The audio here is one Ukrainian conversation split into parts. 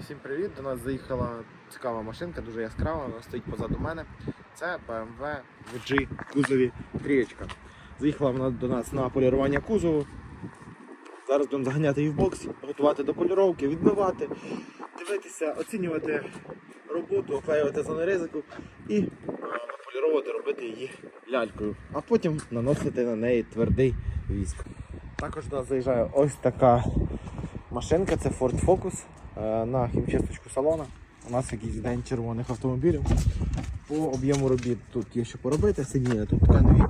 Всім привіт! До нас заїхала цікава машинка, дуже яскрава, вона стоїть позаду мене. Це BMW VG кузові трієчка. Заїхала вона до нас на полірування кузову. Зараз будемо заганяти її в бокс, готувати до поліровки, відмивати, дивитися, оцінювати роботу, оклеювати зони ризику і е, поліровувати, робити її лялькою, а потім наносити на неї твердий віск. Також до нас заїжджає ось така машинка, це Ford Focus на хімчисточку салона. У нас якийсь день червоних автомобілів. По об'єму робіт тут є що поробити, сидіння тут тканові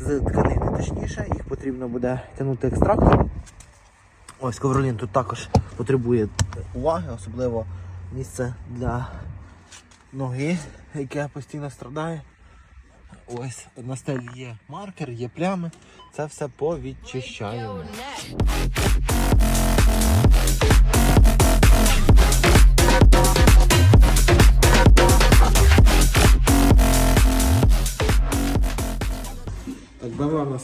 з тканини точніше, їх потрібно буде тягнути екстрактором. Ось ковролін тут також потребує уваги, особливо місце для ноги, яке постійно страдає. Ось на стелі є маркер, є плями. Це все повідчищаємо.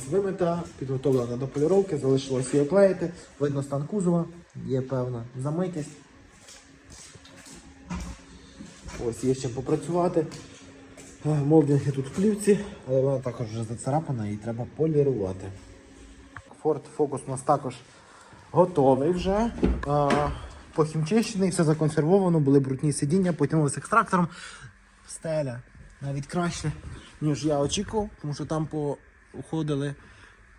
Вимита, підготовлена до поліровки, залишилось її оклеїти. Видно стан кузова, є певна замитість. Ось є з чим попрацювати. Е, Молдинги тут в плівці, але вона також вже зацарапана і треба полірувати. Ford Focus у нас також готовий вже. А, Похімчищений, все законсервовано, були брудні сидіння, потягнулися екстрактором. Стеля навіть краще, ніж я очікував, тому що там поуходили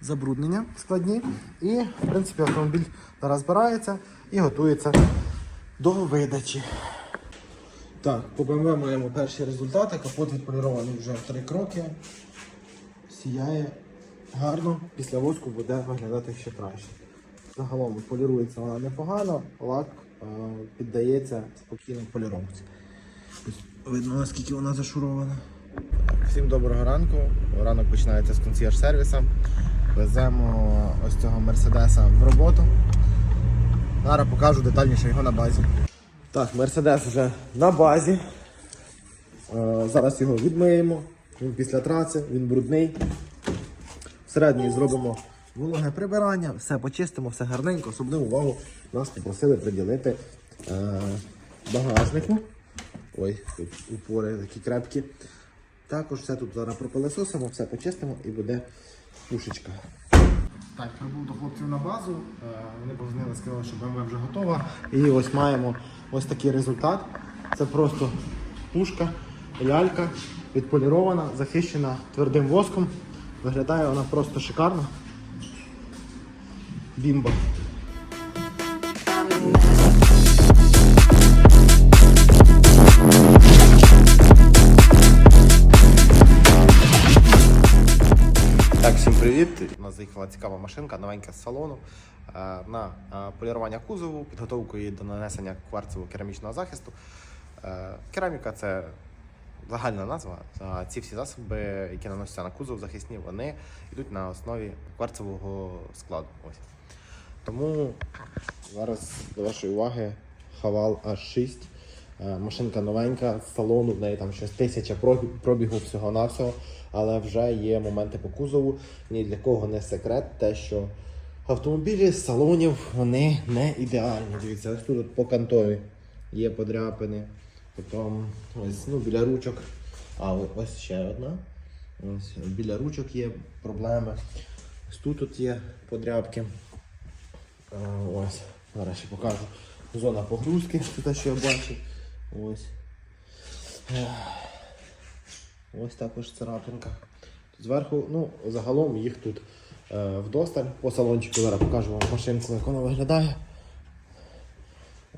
забруднення складні. І, в принципі, автомобіль зараз збирається і готується до видачі. Так, по BMW маємо перші результати. Капот відполірований вже в три кроки. Сіяє гарно, після воску буде виглядати ще краще. Загалом полірується вона непогано, лак е, піддається спокійно поліровці. Видно, наскільки вона зашурована. Всім доброго ранку. Ранок починається з консьєрж сервіса. Веземо ось цього мерседеса в роботу. Зараз покажу детальніше його на базі. Так, Мерседес вже на базі. Е, Зараз його відмиємо. Він після траси, він брудний. Всередині зробимо вологе прибирання, все почистимо, все гарненько. Особливу увагу нас попросили приділити е, багажнику. Ой, тут упори такі крепкі. Також все тут зараз пропилесосимо, все почистимо і буде пушечка. Так, прибув до хлопців на базу. Е, Вони позвонили, сказали, що БМВ вже готова. І ось маємо ось такий результат. Це просто пушка, лялька, відполірована, захищена твердим воском. Виглядає вона просто шикарно. Бімба. Так, всім привіт. У нас заїхала цікава машинка, новенька з салону е, на е, полірування кузову, підготовку її до нанесення кварцевого керамічного захисту. Е, Кераміка це загальна назва. Ці всі засоби, які наносяться на кузов захисні, вони йдуть на основі кварцевого складу. Ось. Тому зараз до вашої уваги Хавал H6. Е, Машинка новенька з салону, в неї там щось тисяча пробігу всього-навсього, але вже є моменти по кузову. Ні для кого не секрет, те, що автомобілі з салонів вони не ідеальні. Дивіться, ось тут по кантові є подряпини. Потім ось ну, біля ручок. А ось ще одна. Ось біля ручок є проблеми. Ось тут от є подряпки. Ось, зараз ще покажу. Зона погрузки, це те, що я бачу. Ось. Ось також царапинка. Зверху, ну, загалом їх тут е, вдосталь. По салончику зараз покажу вам машинку, як вона виглядає.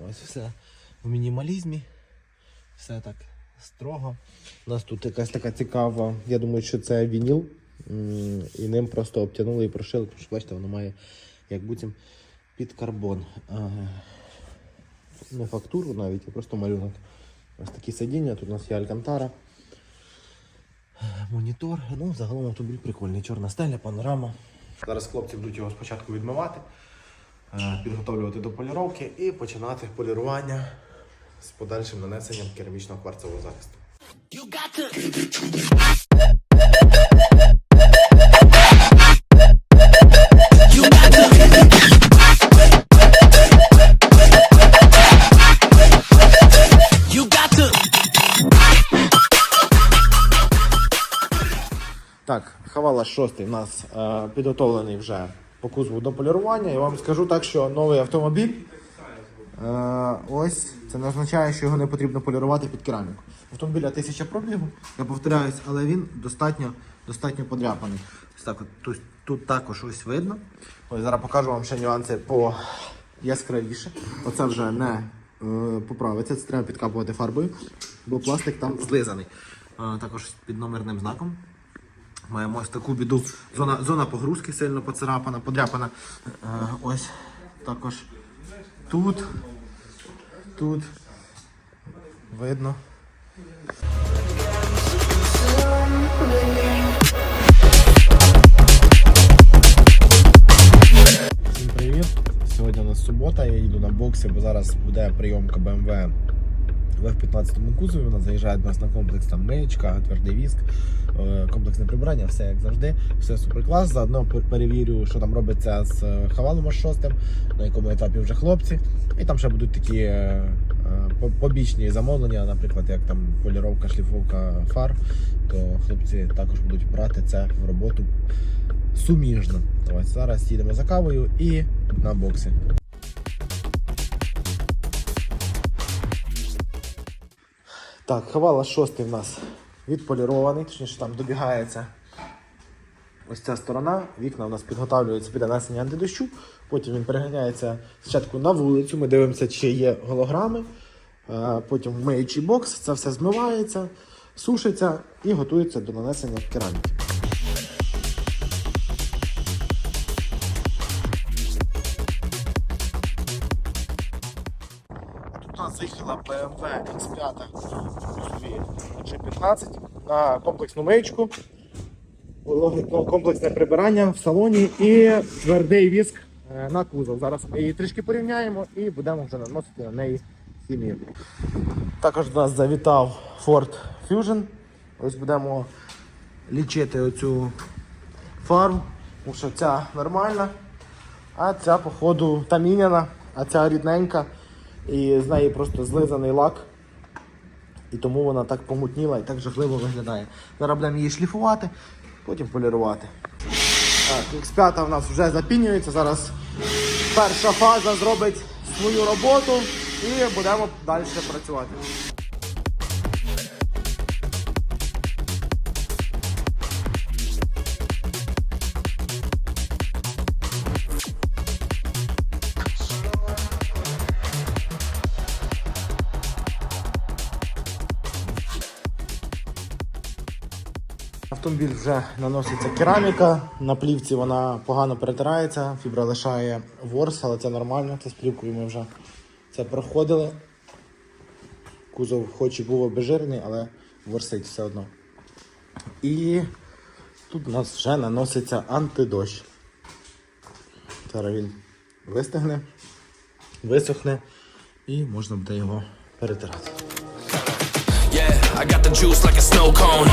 Ось все в мінімалізмі. Все так строго. У нас тут якась така цікава, я думаю, що це вініл. І ним просто обтянули і прошили, тому що бачите, воно має як буцім під карбон. Не фактуру навіть, а просто малюнок. Ось такі сидіння, тут у нас є Алькантара. Монітор. Ну, загалом автомобіль прикольний. Чорна стеля, панорама. Зараз хлопці будуть його спочатку відмивати, е, підготовлювати до поліровки і починати полірування з подальшим нанесенням керамічного кварцевого захисту. 6 у нас е, підготовлений вже по кузову до полірування. Я вам скажу так, що новий автомобіль. Е, ось це не означає, що його не потрібно полірувати під кераміку. Автомобіля 1000 пробігу, я повторяюсь, але він достатньо, достатньо подряпаний. Так тут, тут також ось видно. Ось зараз покажу вам ще нюанси по яскравіше. Оце вже не е, поправиться, це треба підкапувати фарбою, бо пластик там злизаний. Е, також під номерним знаком. Маємо ось таку біду. Зона, зона погрузки сильно поцарапана, подряпана. Е, ось також тут, тут видно. Всім привіт! Сьогодні у нас субота, я їду на боксі, бо зараз буде прийомка BMW в F15 кузові. Вона заїжджає до нас на комплекс там миєчка, твердий віск, комплексне прибирання, все як завжди, все супер клас. Заодно перевірю, що там робиться з е, Хавалом аж 6, на якому етапі вже хлопці. І там ще будуть такі е, е, по- побічні замовлення, наприклад, як там поліровка, шліфовка фар, то хлопці також будуть брати це в роботу суміжно. Ось зараз їдемо за кавою і на боксі. Так, хавала шостий в нас відполірований, точніше там добігається ось ця сторона. Вікна у нас підготовлюються під нанесення антидощу. Потім він переганяється спочатку на вулицю. Ми дивимося, чи є голограми. Е, Потім в миючий бокс, це все змивається, сушиться і готується до нанесення кераміки. Заїхала BMW X5 G15 на комплексну миючку, комплексне прибирання в салоні і твердий віск е, на кузов. Зараз ми її трішки порівняємо і будемо вже наносити на неї хімію. Також до нас завітав Ford Fusion. Ось будемо лічити оцю фару, тому що ця нормальна, а ця, походу, та міняна, а ця рідненька. І з неї просто злизаний лак. І тому вона так помутніла і так жахливо виглядає. Зараз будемо її шліфувати, потім полірувати. Так, X5 в нас вже запінюється. Зараз перша фаза зробить свою роботу і будемо далі працювати. Автомобіль вже наноситься кераміка. На плівці вона погано перетирається, фібра лишає ворс, але це нормально. Це з плівкою ми вже це проходили. Кузов хоч і був обезжирений, але ворсить все одно. І тут у нас вже наноситься антидощ. Зараз він вистигне, висохне і можна буде його перетирати. I got the juice like a snow cone.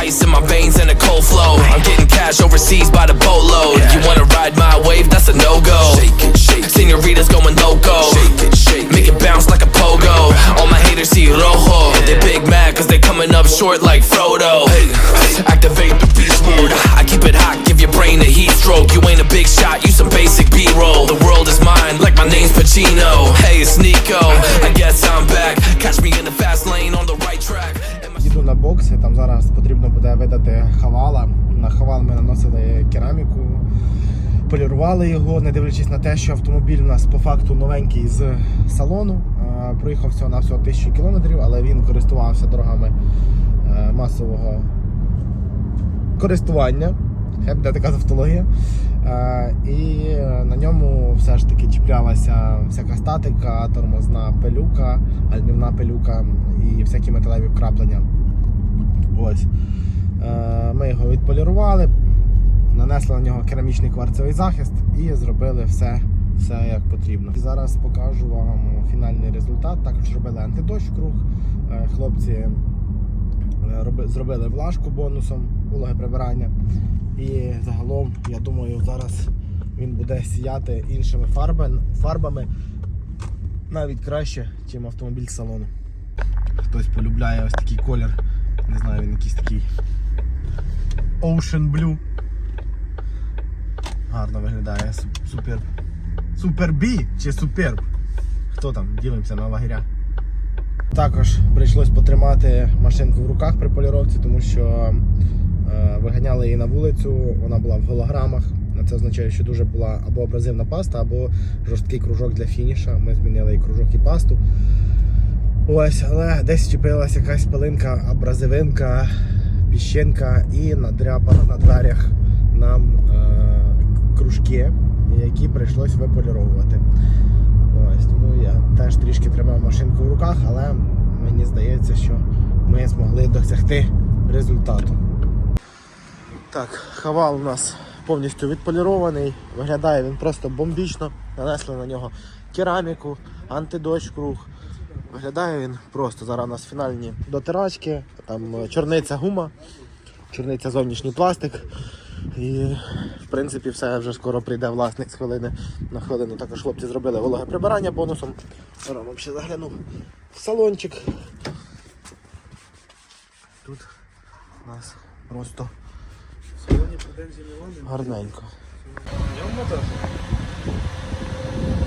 Ice in my veins and a cold flow. I'm getting cash overseas by the boatload. You wanna ride my wave? That's a no go. Shake it, shake. Senoritas going loco. Shake it, shake. Make it bounce like a pogo. All my haters see rojo. They big mad cause they coming up short like Frodo. Activate the beast mode. I keep it hot, give your brain a heat stroke. You ain't a big shot, you some basic B-roll. The world is mine, like my name's Pacino. Hey, it's Nico. I guess I'm back. Catch me in the fast lane on the. My на боксі, там зараз потрібно буде видати хавала. На хавал ми наносили кераміку, полірували його, не дивлячись на те, що автомобіль у нас по факту новенький з салону. Е, Проїхав всього на всього тисячу кілометрів, але він користувався дорогами е, масового користування. Буде така тавтологія. Е, І е, на ньому все ж таки чіплялася всяка статика, тормозна пилюка, гальмівна пилюка і всякі металеві вкраплення. Ось. Е, Ми його відполірували, нанесли на нього керамічний кварцевий захист і зробили все, все як потрібно. Зараз покажу вам фінальний результат. Також зробили антидощ круг. Хлопці зробили влажку бонусом, вологе прибирання. І загалом, я думаю, зараз він буде сіяти іншими фарбами, навіть краще, ніж автомобіль з салону. Хтось полюбляє ось такий колір. Не знаю, він якийсь такий Ocean Blue. Гарно виглядає. Су- Супер. Супербі чи суперб? Хто там? Ділимося на лагеря. Також прийшлось потримати машинку в руках при поліровці, тому що виганяли її на вулицю, вона була в голограмах. Це означає, що дуже була або абразивна паста, або жорсткий кружок для фініша. Ми змінили і кружок, і пасту. Ось, але десь чіпилася якась пилинка, абразивинка, піщинка і надряпала на дверях нам е, кружки, які прийшлось виполіровувати. Ось, тому я теж трішки тримав машинку в руках, але мені здається, що ми змогли досягти результату. Так, хавал у нас повністю відполірований. Виглядає він просто бомбічно. Нанесли на нього кераміку, антидощ круг. Виглядає він просто. Зараз у нас фінальні дотирачки, там е, чорниця гума, чорниця зовнішній пластик. І в принципі все вже скоро прийде власник з хвилини на хвилину. Також хлопці зробили вологе прибирання бонусом. Зараз вам ще загляну в салончик. Тут у нас просто Сьогодні претензій немає. Гарненько. Я в мотажі.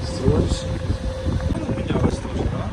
Стрілочі. Ну, мінялась теж, так?